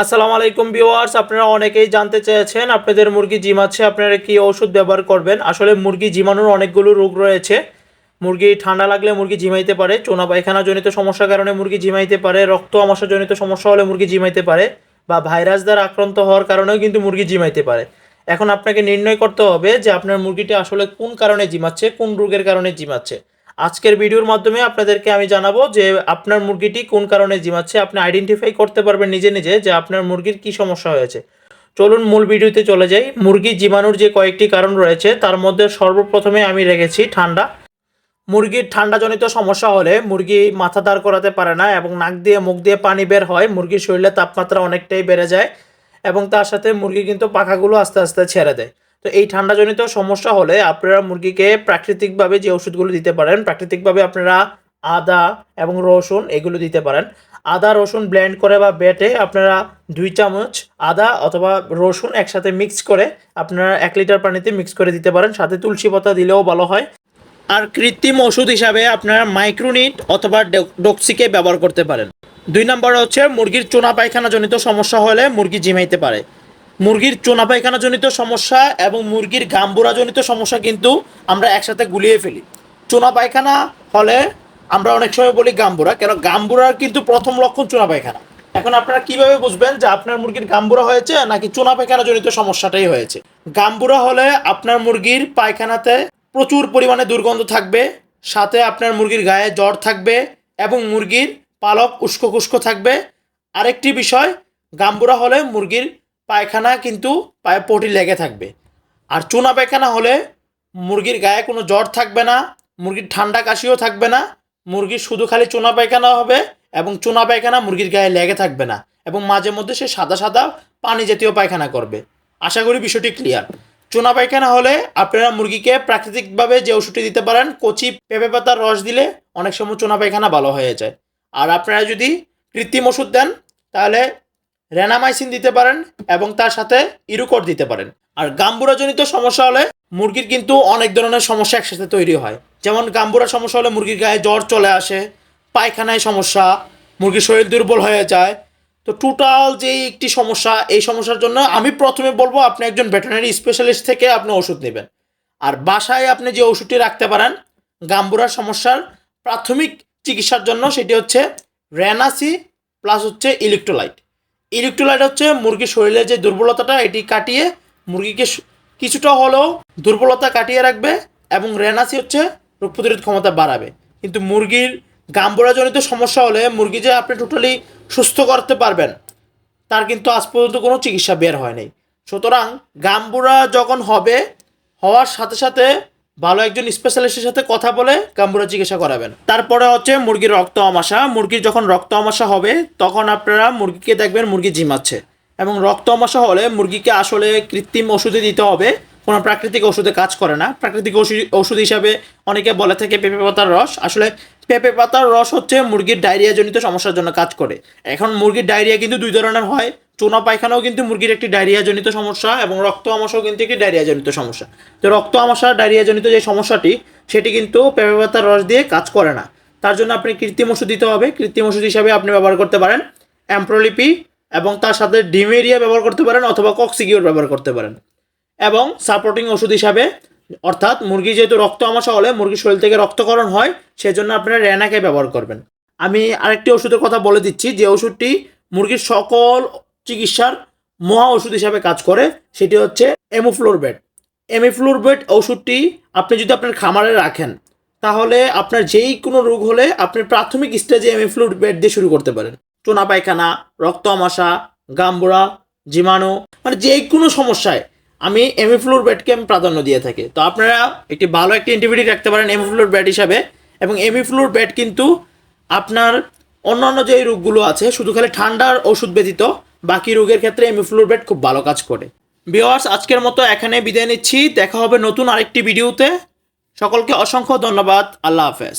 আসসালামু আলাইকুম ভিউয়ার্স, আপনারা অনেকেই জানতে চেয়েছেন আপনাদের মুরগি জিমাচ্ছে, আপনারা কি ওষুধ ব্যবহার করবেন? আসলে মুরগি জিমানোর অনেকগুলো রোগ রয়েছে। মুরগি ঠান্ডা লাগলে মুরগি জিমাইতে পারে, চোনা পায়খানা জনিত সমস্যার কারণে মুরগি জিমাইতে পারে, রক্ত আমাশা জনিত সমস্যা হলে মুরগি জিমাইতে পারে, বা ভাইরাস দ্বারা আক্রান্ত হওয়ার কারণেও কিন্তু মুরগি জিমাইতে পারে। এখন আপনাকে নির্ণয় করতে হবে যে আপনার মুরগিটি আসলে কোন কারণে জিমাচ্ছে, কোন রোগের কারণে জিমাচ্ছে। আজকের ভিডিওর মাধ্যমে আপনাদেরকে আমি জানাব যে আপনার মুরগিটি কোন কারণে জিমাচ্ছে, আপনি আইডেন্টিফাই করতে পারবেন নিজে নিজে যে আপনার মুরগির কি সমস্যা হয়েছে। চলুন মূল ভিডিওতে চলে যাই। মুরগি জিমানোর যে কয়েকটি কারণ রয়েছে, তার মধ্যে সর্বপ্রথমে আমি রেখেছি ঠান্ডা। মুরগির ঠান্ডাজনিত সমস্যা হলে মুরগি মাথা দাঁড় করাতে পারে না এবং নাক দিয়ে মুখ দিয়ে পানি বের হয়, মুরগির শরীরে তাপমাত্রা অনেকটাই বেড়ে যায় এবং তার সাথে মুরগি কিন্তু পাখাগুলো আস্তে আস্তে ছেড়ে দেয়। তো এই ঠান্ডাজনিত সমস্যা হলে আপনারা মুরগিকে প্রাকৃতিকভাবে যে ওষুধগুলো দিতে পারেন, প্রাকৃতিকভাবে আপনারা আদা এবং রসুন এগুলো দিতে পারেন। আদা, রসুন ব্লেন্ড করে বা বেটে আপনারা দুই চামচ আদা অথবা রসুন একসাথে মিক্স করে আপনারা এক লিটার পানিতে মিক্স করে দিতে পারেন। সাথে তুলসী পাতা দিলেও ভালো হয়। আর কৃত্রিম ওষুধ হিসাবে আপনারা মাইক্রোনিট অথবা ডক- ডক্সিকে ব্যবহার করতে পারেন। দুই নম্বর হচ্ছে মুরগির চোনা পায়খানা জনিত সমস্যা হলে মুরগি জিমাইতে পারে। মুরগির চোনা পায়খানা জনিত সমস্যা এবং মুরগির গাম্বুরা জনিত সমস্যা কিন্তু আমরা একসাথে গুলিয়ে ফেলি। চোনা পায়খানা হলে আমরা অনেক সময় বলি গাম্বুরা, কেন গাম্বুরার কিন্তু প্রথম লক্ষণ চোনা পায়খানা। এখন আপনারা কীভাবে বুঝবেন যে আপনার মুরগির গাম্বুরা হয়েছে নাকি চোনা পায়খানা জনিত সমস্যাটাই হয়েছে? গাম্বুরা হলে আপনার মুরগির পায়খানাতে প্রচুর পরিমাণে দুর্গন্ধ থাকবে, সাথে আপনার মুরগির গায়ে জ্বর থাকবে এবং মুরগির পালক উস্কো খুস্কো থাকবে। আরেকটি বিষয়, গাম্বুরা হলে মুরগির পায়খানা কিন্তু পায়ে পটি লেগে থাকবে। আর চুনা পায়খানা হলে মুরগির গায়ে কোনো জ্বর থাকবে না, মুরগির ঠান্ডা কাশিও থাকবে না মুরগির শুধু খালি চুনা পায়খানা হবে এবং চুনা পায়খানা মুরগির গায়ে লেগে থাকবে না এবং মাঝে মধ্যে সে সাদা সাদা পানি জাতীয় পায়খানা করবে। আশা করি বিষয়টি ক্লিয়ার চুনা পায়খানা হলে আপনারা মুরগিকে প্রাকৃতিকভাবে যে ওষুধটি দিতে পারেন, কচি পেঁপে পাতার রস দিলে অনেক সময় চুনা পায়খানা ভালো হয়ে যায়। আর আপনারা যদি কৃত্রিম ওষুধ দেন, তাহলে রেনামাইসিন দিতে পারেন এবং তার সাথে ইরুকট দিতে পারেন। আর গাম্বুরাজনিত সমস্যা হলে মুরগির কিন্তু অনেক ধরনের সমস্যা একসাথে তৈরি হয়। যেমন গাম্বুরা সমস্যা হলে মুরগির গায়ে জ্বর চলে আসে, পায়খানায় সমস্যা, মুরগির শরীর দুর্বল হয়ে যায়। তো টোটাল যে একটি সমস্যা, এই সমস্যার জন্য আমি প্রথমে বলব আপনি একজন ভেটেরিনারি স্পেশালিস্ট থেকে আপনি ওষুধ নেবেন। আর বাসায় আপনি যে ওষুধটি রাখতে পারেন, গাম্বুরার সমস্যার প্রাথমিক চিকিৎসার জন্য সেটি হচ্ছে রেনাসি প্লাস হচ্ছে ইলেকট্রোলাইট ইলেকট্রোলাইট হচ্ছে মুরগির শরীরে যে দুর্বলতাটা, এটি কাটিয়ে মুরগিকে কিছুটা হলেও দুর্বলতা কাটিয়ে রাখবে এবং রেনাসি হচ্ছে রোগ প্রতিরোধ ক্ষমতা বাড়াবে। কিন্তু মুরগির গাম্বুরাজনিত সমস্যা হলে মুরগি যে আপনি টোটালি সুস্থ করতে পারবেন, তার কিন্তু আজ পর্যন্ত কোনো চিকিৎসা বের হয় নাই। সুতরাং গাম্বুরা যখন হবে, হওয়ার সাথে সাথে ভালো একজন স্পেশালিস্টের সাথে কথা বলে গাম্বুরা চিকিৎসা করাবেন। তারপরে হচ্ছে মুরগির রক্ত আমাশা। মুরগির যখন রক্ত আমাশা হবে, তখন আপনারা মুরগিকে দেখবেন মুরগি জিমাচ্ছে এবং রক্ত আমাশা হলে মুরগিকে আসলে কৃত্রিম ওষুধে দিতে হবে। কোনো প্রাকৃতিক ওষুধে কাজ করে না। প্রাকৃতিক ওষুধ ওষুধ হিসাবে অনেকে বলে থাকে পেঁপে পাতার রস। আসলে পেঁপে পাতার রস হচ্ছে মুরগির ডায়রিয়া জনিত সমস্যার জন্য কাজ করে। এখন মুরগির ডায়রিয়া কিন্তু দুই ধরনের হয়। চুনা পায়খানাও কিন্তু মুরগির একটি ডায়রিয়া জনিত সমস্যা এবং রক্ত আমাশাও কিন্তু একটি ডায়রিয়া জনিত সমস্যা। তো রক্ত আমাশা ডায়রিয়া জনিত যে সমস্যাটি, সেটি কিন্তু পেঁপে পাতার রস দিয়ে কাজ করে না। তার জন্য আপনি কৃত্রিম ওষুধ দিতে হবে। কৃত্রিম ওষুধ হিসাবে আপনি ব্যবহার করতে পারেন অ্যাম্প্রোলিপি এবং তার সাথে ডিমেরিয়া ব্যবহার করতে পারেন অথবা কক্সিকিউর ব্যবহার করতে পারেন। এবং সাপোর্টিং ওষুধ হিসাবে, অর্থাৎ মুরগি যেহেতু রক্ত আমাশা হলে, মুরগির শরীর থেকে রক্তকরণ হয়, সেজন্য আপনারা রেনাকে ব্যবহার করবেন। আমি আরেকটি ওষুধের কথা বলে দিচ্ছি। যে ওষুধটি মুরগির সকল চিকিৎসার মহা ওষুধ হিসাবে কাজ করে, সেটি হচ্ছে এমোফ্লোরবেট। এমিফ্লোরবেট ওষুধটি আপনি যদি আপনার খামারে রাখেন, তাহলে আপনার যেই কোনো রোগ হলে আপনি প্রাথমিক স্টেজে এমিফ্লোরবেট দিয়ে শুরু করতে পারেন। চোনা পায়খানা, রক্ত আমাশা গাম্বুরা জীবাণু মানে যে কোনো সমস্যায় আমি এমিফ্লোর ব্যাটকে আমি প্রাধান্য দিয়ে থাকি। তো আপনারা একটি ভালো একটি অ্যান্টিবায়োটিক রাখতে পারেন এমিফ্লোর ব্যাট হিসাবে এবং এমিফ্লোর ব্যাট কিন্তু আপনার অন্যান্য যে রোগগুলো আছে, শুধু খালি ঠান্ডার ওষুধ ব্যতীত বাকি রোগের ক্ষেত্রে এমিফ্লোরবেট খুব ভালো কাজ করে। বিওয়ার্স আজকের মতো এখানে বিদায় নিচ্ছি। দেখা হবে নতুন আরেকটি ভিডিওতে। সকলকে অসংখ্য ধন্যবাদ। আল্লাহ হাফেজ।